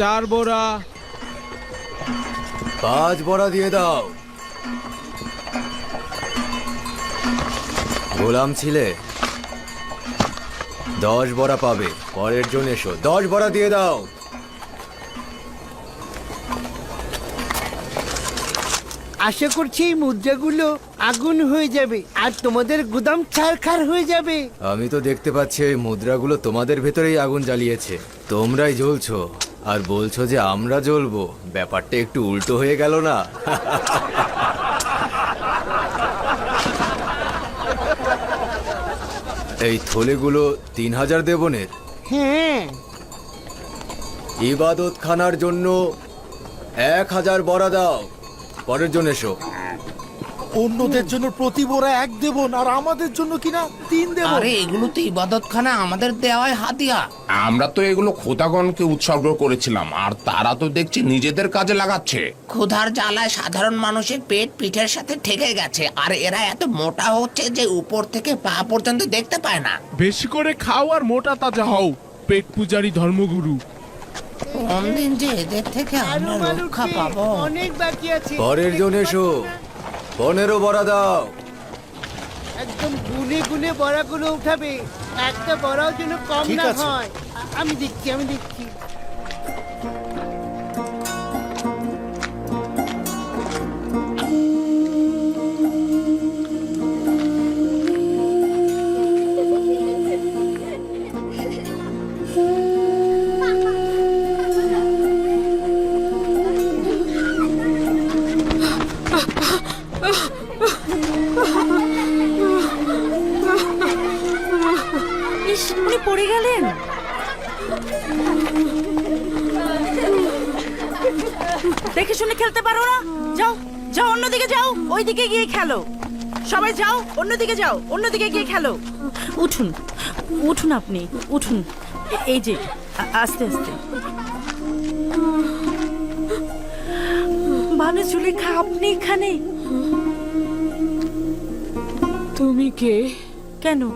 চার বোরা। পাঁচ বড়া দিয়ে দাও। গোলাম ছিলে? দশ বড়া পাবে পরের জন এসো। দশ বড়া দিয়ে দাও। আশা করছি এই মুদ্রাগুলো আগুন হয়ে যাবে আর তোমাদের গুদাম ছারখার হয়ে যাবে। আমি তো দেখতে পাচ্ছি এই মুদ্রাগুলো তোমাদের ভেতরেই আগুন জ্বালিয়েছে। তোমরাই জ্বলছো। আর বলছো যে আমরা জ্বলবো। ব্যাপারটা একটু উল্টো হয়ে গেল না। এই থলেগুলো তিন হাজার দেবনের। হ্যাঁ। ইবাদত খানার জন্য এক হাজার বড়া দাও। পরের জন্য এসো। অন্যদের জন্য প্রতি বোরা এক দেবন আর আমাদের জন্য কিনা তিন দেব আরে এগুলো তো ইবাদতখানা আমাদের দেওয়ায় হাতিয়া আমরা তো এগুলো খোদাগণকে উৎসর্গ করেছিলাম আর তারা তো দেখছি নিজেদের কাজে লাগাচ্ছে। ক্ষুধার জ্বালায় সাধারণ মানুষের পেট পিঠের সাথে ঠেকে গেছে আর এরা এত মোটা হচ্ছে যে উপর থেকে পা পর্যন্ত দেখতে পায় না। বেশি করে খাও আর মোটা তাজা হও পেট পূজারি ধর্মগুরু। কোনদিন যে এদের থেকে আরও আমরা মানুষ রক্ষা পাবো। অনেক বাকি আছে। পরের জন এসো। পনেরো বড়া দাও। একদম গুনে গুনে বড়াগুলো উঠাবে। একটা বড়াও যেন কম ঠিক না আছে। হয়। আ- আমি দেখছি আমি দিচ্ছি। অন্যদিকে যাও অন্যদিকে গিয়ে খেলো। উঠুন উঠুন আপনি উঠুন। এই যে আস্তে। আস্তে ভানু জুলেখা আপনি এখানে? তুমি কে? কেন?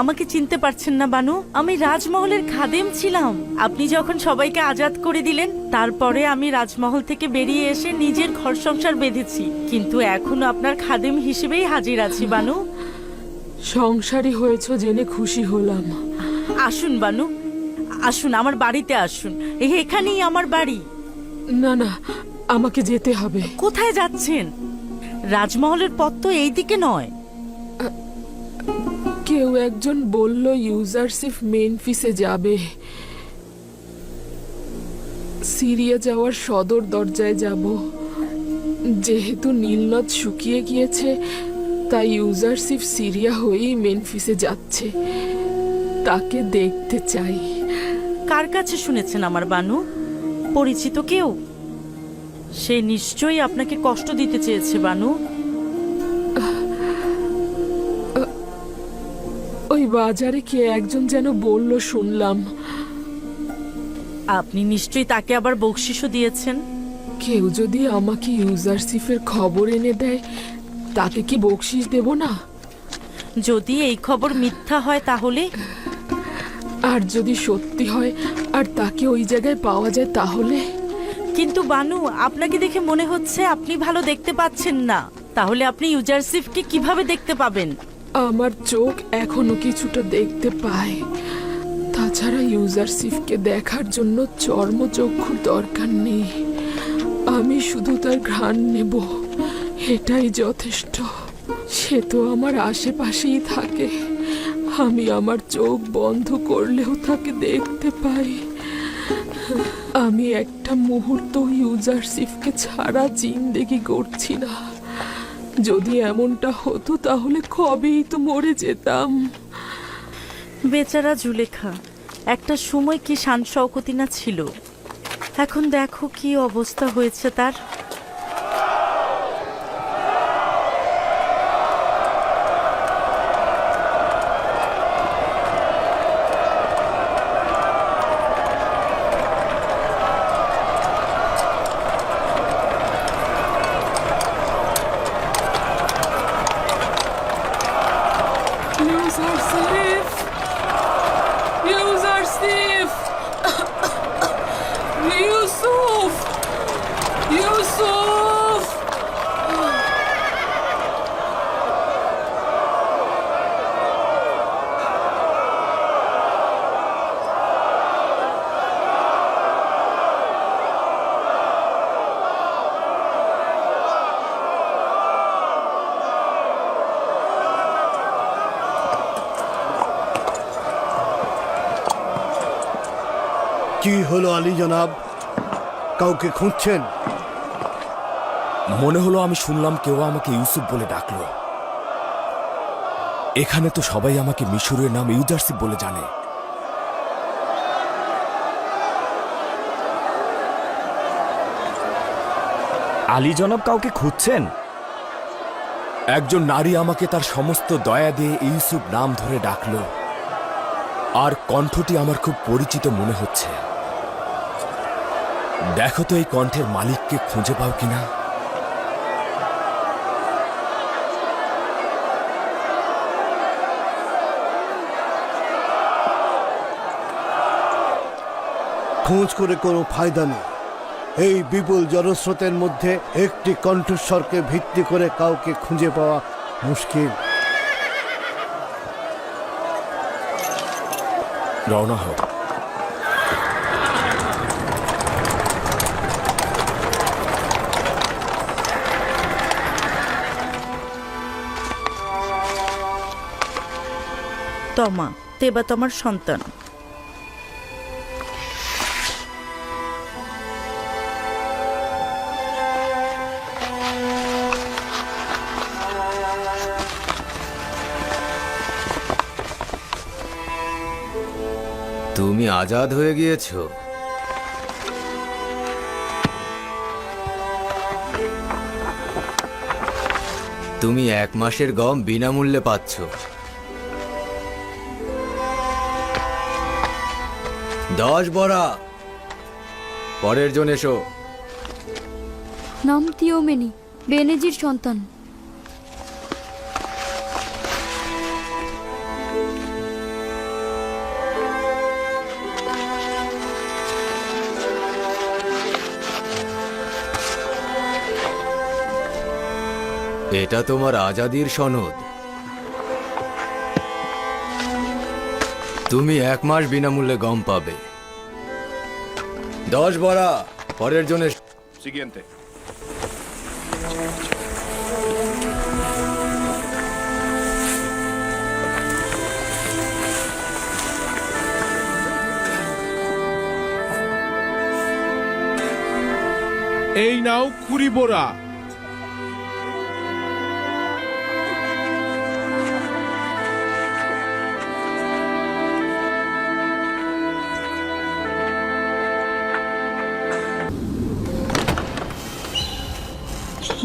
আমাকে চিনতে পারছেন না বানু। আমি রাজমহলের খাদেম ছিলাম। আপনি যখন সবাইকে আজাদ করে দিলেন তারপরে আমি রাজমহল থেকে বেরিয়ে এসে নিজের ঘর সংসার বেঁধেছি। কিন্তু এখনও আপনার খাদেম হিসেবেই হাজির আছি বানু। সংসারী হয়েছ জেনে খুশি হলাম। আসুন বানু। আসুন আমার বাড়িতে আসুন। এই এখানেই আমার বাড়ি। না না আমাকে যেতে হবে। কোথায় যাচ্ছেন? রাজমহলের পথ তো এইদিকে নয়। কেউ একজন বলল ইউজারশিপ মেনফিসে যাবে। সিরিয়া যাওয়ার সদর দরজায় যাব। যেহেতু নীলনদ শুকিয়ে গিয়েছে, তাই ইউজারশিপ সিরিয়া হয়েই মেনফিসে যাচ্ছে। তাকে দেখতে চাই। কার কাছে শুনেছেন আমার বানু? পরিচিত কেউ? সে নিশ্চয়ই আপনাকে কষ্ট দিতে চেয়েছে, বানু। ওই বাজারে কে একজন যেন বলল শুনলাম। আপনি নিশ্চয়ই তাকে আবার বকশিসও দিয়েছেন? কেউ যদি আমাকে ইউজারশিপের খবর এনে দেয় তাকে কি বকশিস দেব না? যদি এই খবর মিথ্যা হয় তাহলে? আর যদি সত্যি হয় আর তাকে ওই জায়গায় পাওয়া যায় তাহলে? কিন্তু বানু আপনাকে দেখে মনে হচ্ছে আপনি ভালো দেখতে পাচ্ছেন না। তাহলে আপনি ইউজারসিফকে কীভাবে দেখতে পাবেন? আমার চোখ এখনও কিছুটা দেখতে পায়। তাছাড়া ইউজারশিপকে দেখার জন্য চর্মচক্ষুর দরকার নেই। আমি শুধু তার ঘ্রাণ নেব। এটাই যথেষ্ট। সে তো আমার আশেপাশেই থাকে। আমি আমার চোখ বন্ধ করলেও তাকে দেখতে পাই। আমি একটা মুহূর্ত ইউজারশিপকে ছাড়া জিন্দেগি করছি না। যদি এমনটা হতো, তাহলে কবেই তো মরে যেতাম। বেচারা জুলেখা, একটা সময় কি শান শওকতি না ছিল? এখন দেখো কি অবস্থা হয়েছে তার। I'm sorry. আলী জনাব, কাউকে খুঁজছেন? মনে হলো আমি শুনলাম কেউ আমাকে ইউসুফ বলে ডাকলো। এখানে তো সবাই আমাকে মিশরের নাম ইউজারসিপ বলে জানে। আলী জনাব কাউকে খুঁজছেন? একজন নারী আমাকে তার সমস্ত দয়া দিয়ে ইউসুফ নাম ধরে ডাকলো। আর কণ্ঠটি আমার খুব পরিচিত মনে হচ্ছে। দেখো তো এই কণ্ঠের মালিককে খুঁজে পাও কিনা। খোঁজ করে কোনো ফায়দা নেই। এই বিপুল জনস্রোতের মধ্যে একটি কণ্ঠস্বরকে ভিত্তি করে কাউকে খুঁজে পাওয়া মুশকিল। রওনা হোক তমা তেবা তোমার সন্তান। তুমি আজাদ হয়ে গিয়েছো? তুমি এক মাসের গম বিনামূল্যে পাচ্ছ। দশ বড়া। পরের জন এসো। নাম তিওমেনি বেনেজির সন্তান। এটা তোমার আজাদির সনদ। তুমি এক মাস বিনামূল্যে গম পাবে। দশ বড়া পরের জন্য এই নাও কুড়ি বোরা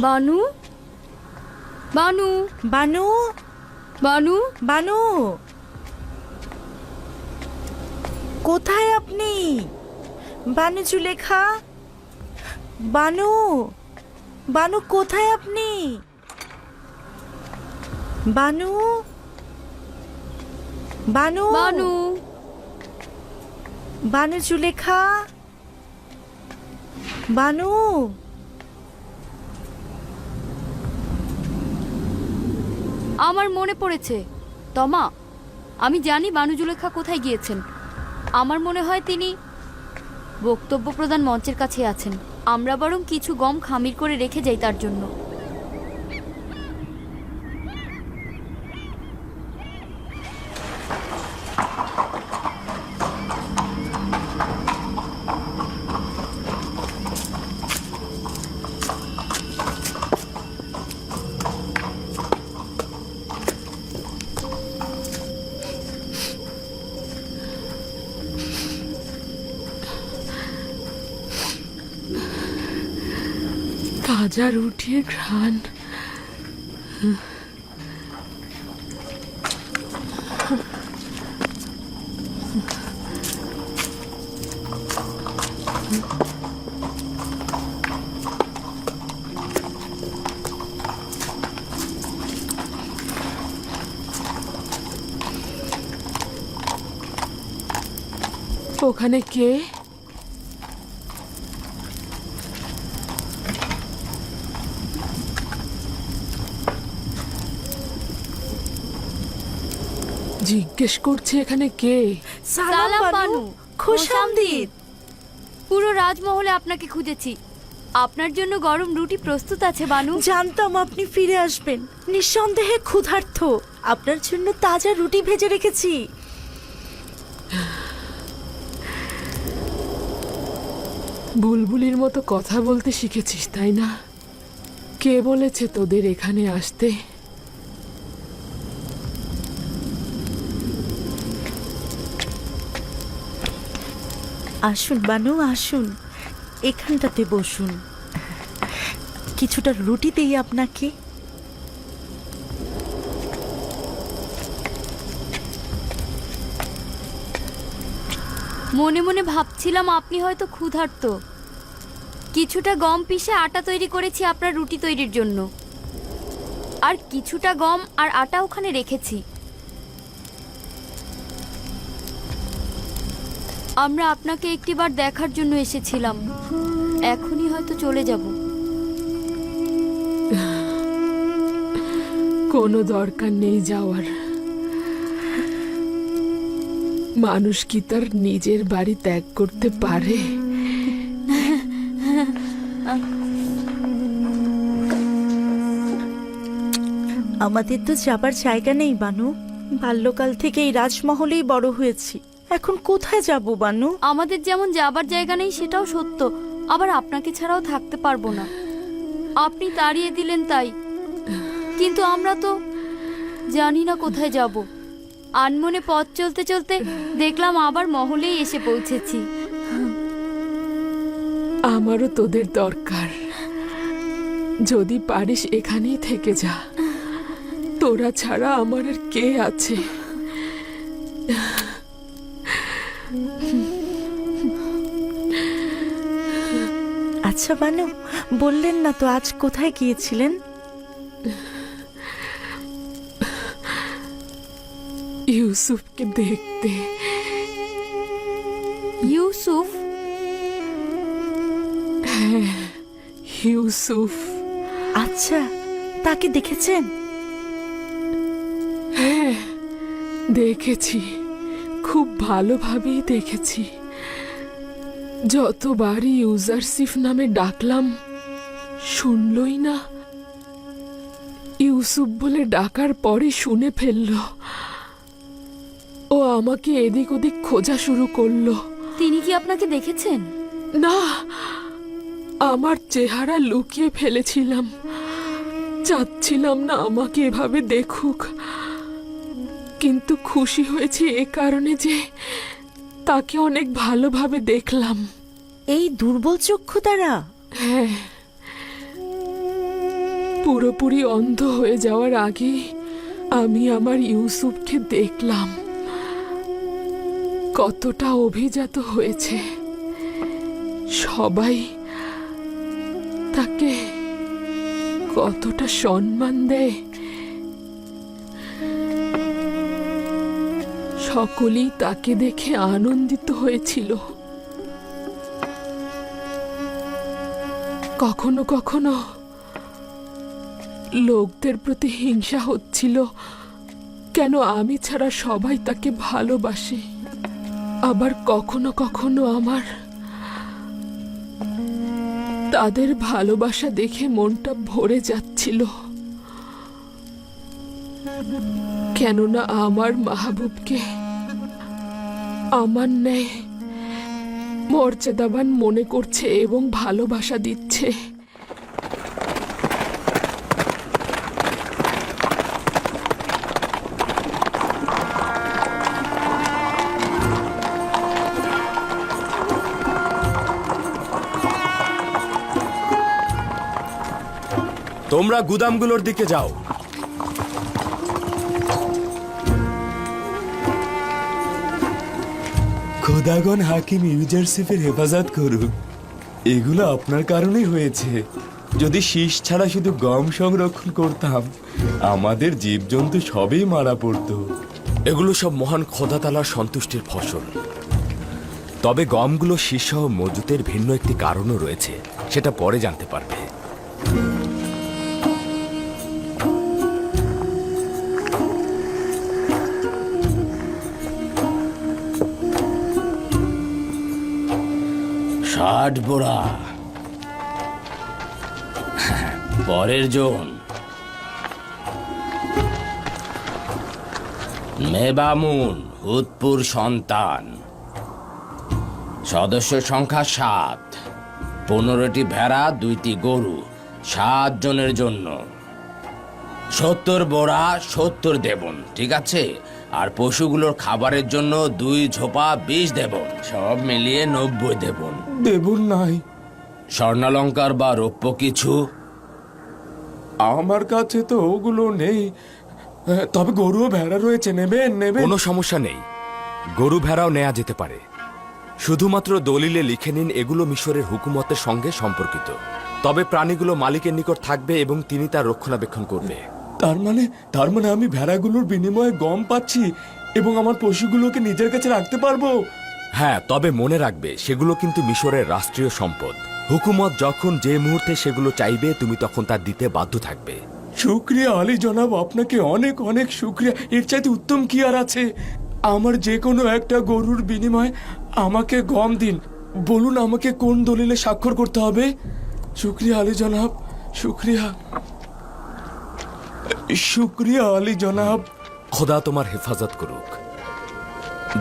বানু? বানু? বানু? বানু? বানু? কোথায় আপনি? বানু জুলেখা? বানু? বানু কোথায় আপনি? বানু? বানু? বানু? বানু জুলেখা? বানু? আমার মনে পড়েছে। তমা, আমি জানি বানুজুলেখা কোথায় গিয়েছেন। আমার মনে হয় তিনি বক্তব্য প্রদান মঞ্চের কাছে আছেন। আমরা বরং কিছু গম খামির করে রেখে যাই তার জন্য তাজা রুটির ঘ্রাণ। ওখানে কে? জিজ্ঞেস করছে এখানে কে? সালাম বানু বানু। পুরো রাজমহলে আপনাকে খুঁজেছি। আপনার জন্য গরম রুটি প্রস্তুত আছে বানু। জানতাম আপনি ফিরে আসবেন। নিঃসন্দেহে ক্ষুধার্থ আপনার জন্য তাজা রুটি ভেজে রেখেছি। বুলবুলির মতো কথা বলতে শিখেছিস তাই না? কে বলেছে তোদের এখানে আসতে? আসুন, বানু, আসুন। এখানটাতে বসুন। কিছুটা রুটি দেই আপনাকে। মনে মনে ভাবছিলাম আপনি হয়তো ক্ষুধার্ত। কিছুটা গম পিষে আটা তৈরি করেছি আপনার রুটি তৈরির জন্য। আর কিছুটা গম আর আটা ওখানে রেখেছি। আমরা আপনাকে একটিবার দেখার জন্য এসেছিলাম। এখনই হয়তো চলে যাব। কোনো দরকার নেই যাওয়ার। মানুষ কি তার নিজের বাড়ি ত্যাগ করতে পারে? আমাদের তো যাবার জায়গা নেই বানু। বাল্যকাল থেকে এই রাজমহলেই বড় হয়েছি। এখন কোথায় যাব বানু? আমাদের যেমন যাবার জায়গা নেই সেটাও সত্য। আবার আপনাকে ছাড়াও থাকতে পারব না। আপনি তাড়িয়ে দিলেন তাই। কিন্তু আমরা তো জানি না কোথায় যাব। আনমনে পথ চলতে চলতে দেখলাম আবার মহলেই এসে পৌঁছেছি। আমারও তোদের দরকার। যদি পারিস এখানেই থেকে যা। তোরা ছাড়া আমার আর কে আছে? আচ্ছা বানু বললেন না তো আজ কোথায় গিয়েছিলেন? ইউসুফকে দেখতে। ইউসুফ? ইউসুফ। আচ্ছা তাকে দেখেছেন? হ্যাঁ দেখেছি। খুব ভালোভাবেই দেখেছি। যতবারই ইউজারসিফ নামে ডাকলাম শুনলই না। ইউসুফ বলে ডাকার পরে শুনে ফেলল। ও আমাকে এদিক ওদিক খোঁজা শুরু করল। তিনি কি আপনাকে দেখেছেন? না আমার চেহারা লুকিয়ে ফেলেছিলাম। চাচ্ছিলাম না আমাকে এভাবে দেখুক। কিন্তু খুশি হয়েছি এ কারণে যে তাকে অনেক ভালোভাবে দেখলাম। এই দুর্বল চক্ষু দ্বারা হ্যাঁ। পুরোপুরি অন্ধ হয়ে যাওয়ার আগে আমি আমার ইউসুফকে দেখলাম। কতটা অভিজাত হয়েছে। সবাই তাকে কতটা সম্মান দেয়। সকলেই তাকে দেখে আনন্দিত হয়েছিল। কখনো কখনো লোকদের প্রতি হিংসা হচ্ছিল, কেন আমি ছাড়া সবাই তাকে ভালোবাসে? আবার কখনো কখনো আমার তাদের ভালোবাসা দেখে মনটা ভরে যাচ্ছিল। কেননা আমার মাহবুবকে আমার ন্যায় মর্যাদাবান মনে করছে এবং ভালোবাসা দিচ্ছে। তোমরা গুদামগুলোর দিকে যাও। খোদাগণ হাকিম ইউজারসিফের হেফাজত করুক। এগুলো আপনার কারণেই হয়েছে। যদি শীষ ছাড়া শুধু গম সংরক্ষণ করতাম, আমাদের জীবজন্তু সবই মারা পড়তো। এগুলো সব মহান খোদাতালার সন্তুষ্টির ফসল। তবে গমগুলো শীর্ষ মজুতের ভিন্ন একটি কারণও রয়েছে, সেটা পরে জানতে পারবে। ষাট বোড়া পরের জন। মেবামুন হুতপুর সন্তান। সদস্য সংখ্যা সাত। পনেরোটি ভেড়া, দুইটি গরু। সাত জনের জন্য। সত্তর বোড়া সত্তর দেবন, ঠিক আছে? আর পশুগুলোর খাবারের জন্য দুই ঝোপা বিষ দেবন। সব মিলিয়ে নব্বই দেবন। দেবুন নাই। স্বর্ণালঙ্কার বা রৌপ্য কিছু? আমার কাছে তো ওগুলো নেই। তবে গরু ও ভেড়া রয়েছে নেবেন নেবেন। কোনো সমস্যা নেই। গরু ভেড়াও নেওয়া যেতে পারে। শুধুমাত্র দলিলে লিখে নিন এগুলো মিশরের হুকুমতের সঙ্গে সম্পর্কিত। তবে প্রাণীগুলো মালিকের নিকট থাকবে এবং তিনি তার রক্ষণাবেক্ষণ করবে। তার মানে তার মানে আমি ভেড়াগুলোর বিনিময়ে গম পাচ্ছি এবং আমার পশুগুলোকে নিজের কাছে রাখতে পারব? হ্যাঁ তবে মনে রাখবে সেগুলো কিন্তু মিশরের রাষ্ট্রীয় সম্পদ। হুকুমত যখন যে মুহূর্তে সেগুলো চাইবে তুমি তখন তা দিতে বাধ্য থাকবে। শুক্রিয়া আলী জনাব আপনাকে অনেক অনেক শুক্রিয়া। এর চাইতে উত্তম কি আর আছে? আমার যে কোনো একটা গরুর বিনিময়ে আমাকে গম দিন। বলুন আমাকে কোন দলিলে স্বাক্ষর করতে হবে? শুক্রিয়া আলী জনাব শুক্রিয়া। শুক্রিয়া আলী জনাব। খোদা তোমার হেফাজত করুক।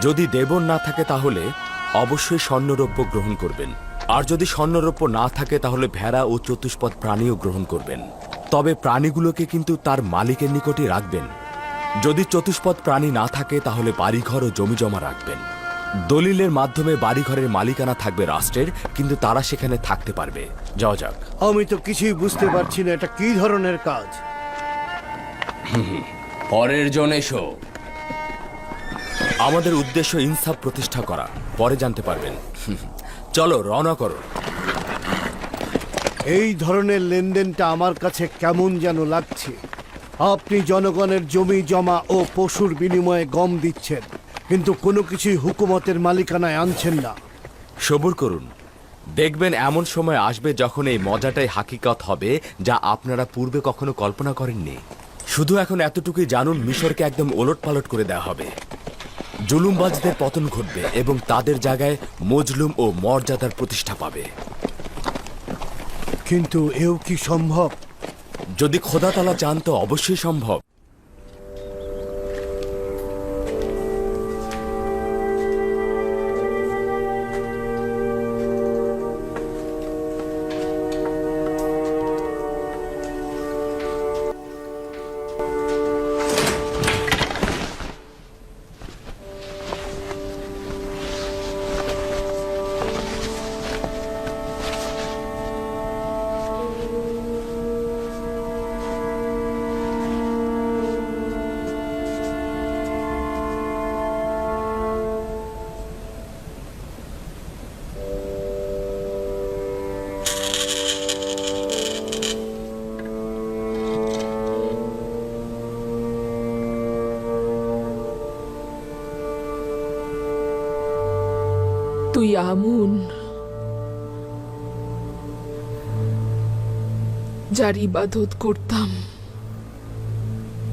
যদি দেবন না থাকে তাহলে অবশ্যই স্বর্ণরৌপ্য গ্রহণ করবেন। আর যদি স্বর্ণরৌপ্য না থাকে তাহলে ভেড়া ও চতুষ্পদ প্রাণীও গ্রহণ করবেন। তবে প্রাণীগুলোকে কিন্তু তার মালিকের নিকটে রাখবেন। যদি চতুষ্পদ প্রাণী না থাকে তাহলে বাড়িঘর ও জমি জমা রাখবেন। দলিলের মাধ্যমে বাড়িঘরের মালিকানা থাকবে রাষ্ট্রের কিন্তু তারা সেখানে থাকতে পারবে। যাওয়া যাক। আমি তো কিছুই বুঝতে পারছি না এটা কি ধরনের কাজ। পরের জন এসো। আমাদের উদ্দেশ্য ইনসাফ প্রতিষ্ঠা করা। পরে জানতে পারবেন। চলো রওনা করো। এই ধরনের লেনদেনটা আমার কাছে কেমন যেন লাগছে। আপনি জনগণের জমি জমা ও পশুর বিনিময়ে গম দিচ্ছেন কিন্তু কোনো কিছুই হুকুমতের মালিকানায় আনছেন না। সবুর করুন। দেখবেন এমন সময় আসবে যখন এই মজাটাই হাকিকত হবে যা আপনারা পূর্বে কখনো কল্পনা করেননি। শুধু এখন এতটুকুই জানুন মিশরকে একদম ওলট পালট করে দেওয়া হবে। জুলুমবাজদের পতন ঘটবে এবং তাদের জায়গায় মজলুম ও মর্যাদার প্রতিষ্ঠা পাবে। কিন্তু এও কি সম্ভব? যদি খোদাতালা চান তো অবশ্যই সম্ভব। তুই আমুন। যার ইবাদত করতাম,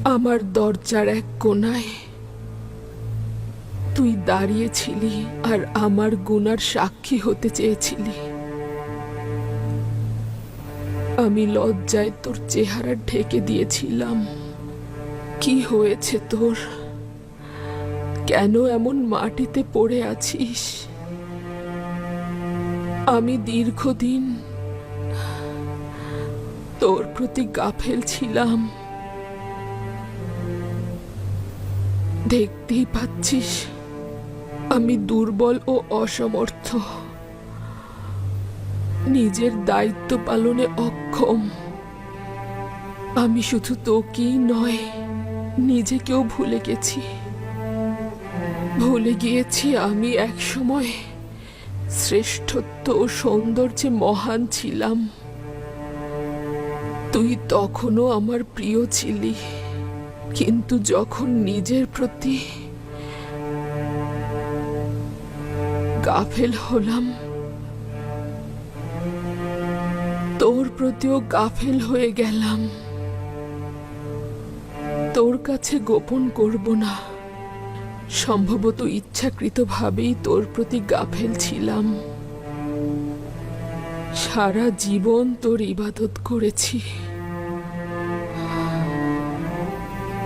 আমার দরজার এক কোনায় তুই দাঁড়িয়েছিলি আর আমার গুনার সাক্ষী হতে চেয়েছিলি। আমি লজ্জায় তোর চেহারা ঢেকে দিয়েছিলাম। কি হয়েছে তোর? কেন এমন মাটিতে পড়ে আছিস? আমি দীর্ঘদিন তোর প্রতি গাফেল ছিলাম। দেখতেই পাচ্ছিস, আমি দুর্বল ও অসমর্থ। নিজের দায়িত্ব পালনে অক্ষম। আমি শুধু তোকেই নয়, নিজেকেও ভুলে গেছি। ভুলে গিয়েছি আমি একসময়। শ্রেষ্ঠত্ব ও সৌন্দর্যে মহান ছিলাম। তুই তখনও আমার প্রিয় ছিলি, কিন্তু যখন নিজের প্রতি গাফেল হলাম, তোর প্রতিও গাফেল হয়ে গেলাম। তোর কাছে গোপন করব না। সম্ভবত ইচ্ছাকৃতভাবেই তোর প্রতি গাফেল ছিলাম। সারা জীবন তোর ইবাদত করেছি।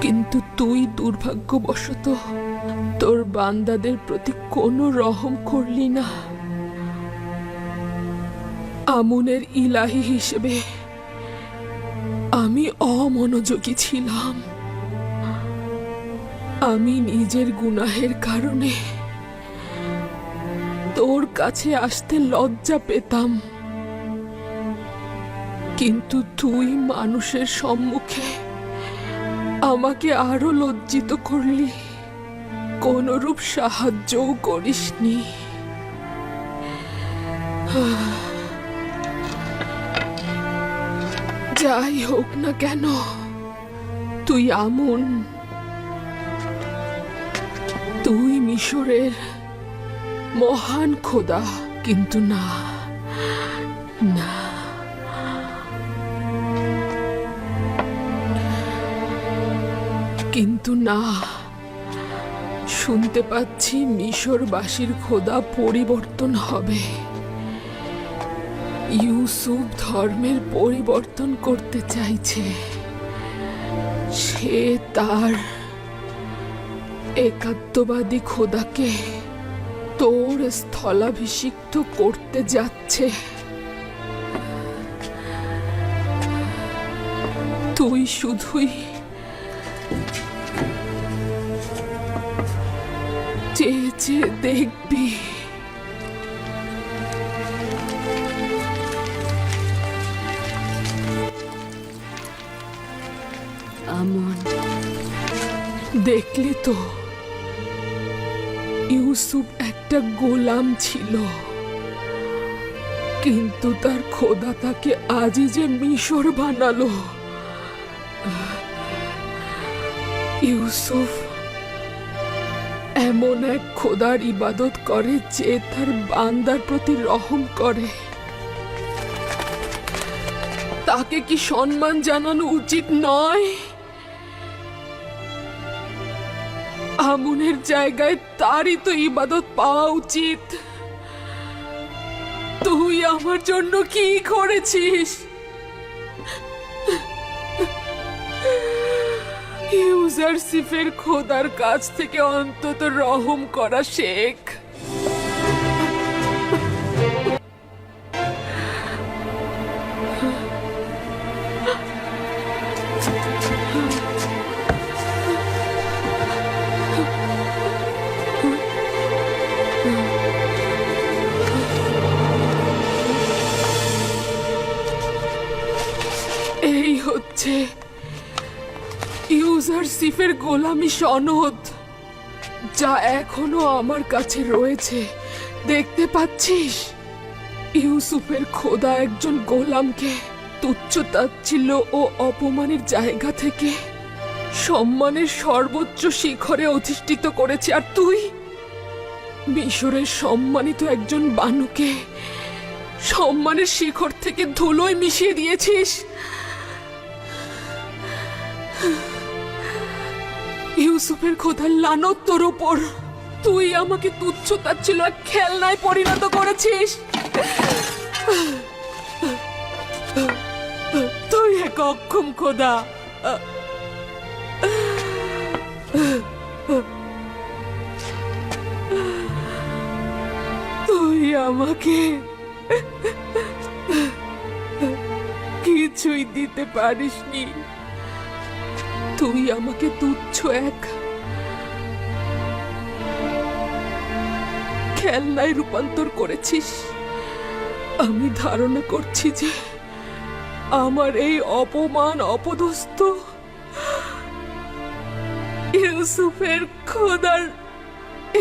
কিন্তু তুই দুর্ভাগ্যবশত তোর বান্দাদের প্রতি কোনো রহম করলি না। আমুনের ইলাহি হিসেবে আমি অমনোযোগী ছিলাম। আমি নিজের গুনাহের কারণে তোর কাছে আসতে লজ্জা পেতাম। কিন্তু তুই মানুষের সম্মুখে আমাকে আরও লজ্জিত করলি। কোনরূপ সাহায্যও করিসনি। যাই হোক না কেন, তুই আমন। তুই মিশরের মহান খোদা, কিন্তু না না। কিন্তু না, শুনতে পাচ্ছি মিশরবাসীর খোদা পরিবর্তন হবে। ইউসুফ ধর্মের পরিবর্তন করতে চাইছে। সে তার একাত্মবাদী খোদাকে তোর স্থলাভিষিক্ত করতে যাচ্ছে। তুই শুধুই চেয়ে চেয়ে দেখবি। দেখলি তো? ইউসুফ একটা গোলাম ছিল। কিন্তু তার খোদা তাকে আজই যে মিশর বানালো। ইউসুফ এমন এক খোদার ইবাদত করে যে তার বান্দার প্রতি রহম করে। তাকে কি সম্মান জানানো উচিত নয়? আমুনের জায়গায় তারই তো ইবাদত পাওয়া উচিত। তুই আমার জন্য কি করেছিস? ইউজারসিফের খোদার কাছ থেকে অন্তত রহম করা শেখ। ইউজারসিফের গোলামি সনদ, যা এখনও আমার কাছে রয়েছে। দেখতে পাচ্ছিস? ইউসুফের খোদা একজন গোলামকে তুচ্ছ তাচ্ছিল্য ও অপমানের জায়গা থেকে সম্মানের সর্বোচ্চ শিখরে অধিষ্ঠিত করেছে। আর তুই? মিশরের সম্মানিত একজন বানুকে সম্মানের শিখর থেকে ধুলোয় মিশিয়ে দিয়েছিস? ইউসুফের খোদার লানত তোর ওপর তুই আমাকে তুচ্ছ তাচ্ছিল এক খেলনায় পরিণত করেছিস। তুই এক অক্ষম খোদা। তুই আমাকে কিছুই দিতে পারিসনি। তুই আমাকে তুচ্ছ এক। খেলনায় রূপান্তর করেছিস। আমি ধারণা করছি যে আমার এই অপমান অপদস্থ ইউসুফের খোদার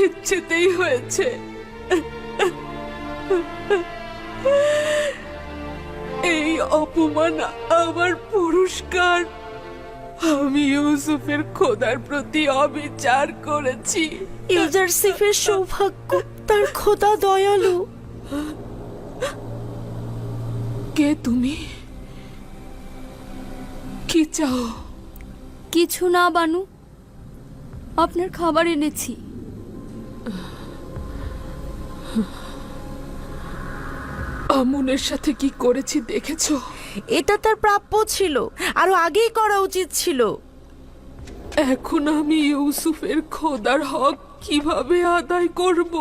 ইচ্ছেতেই হয়েছে। এই অপমান আমার পুরস্কার। আমি ইউসুফের খোদার প্রতি অবিচার করেছি। ইউজারসিফের সৌভাগ্য তার খোদা দয়ালু। কে তুমি? কি চাও? কিছু না বানু। আপনার খাবার এনেছি। আমুনের সাথে কি করেছি দেখেছ? এটা তার প্রাপ্য ছিল, আরও আগেই করা উচিত ছিল। এখন আমি ইউসুফের খোদার হক কীভাবে আদায় করব?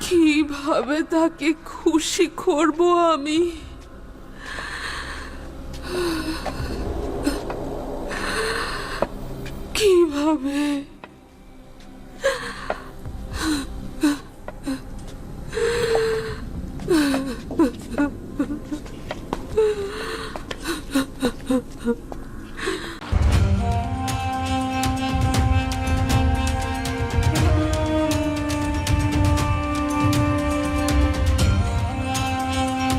কীভাবে তাকে খুশি করব আমি? কীভাবে?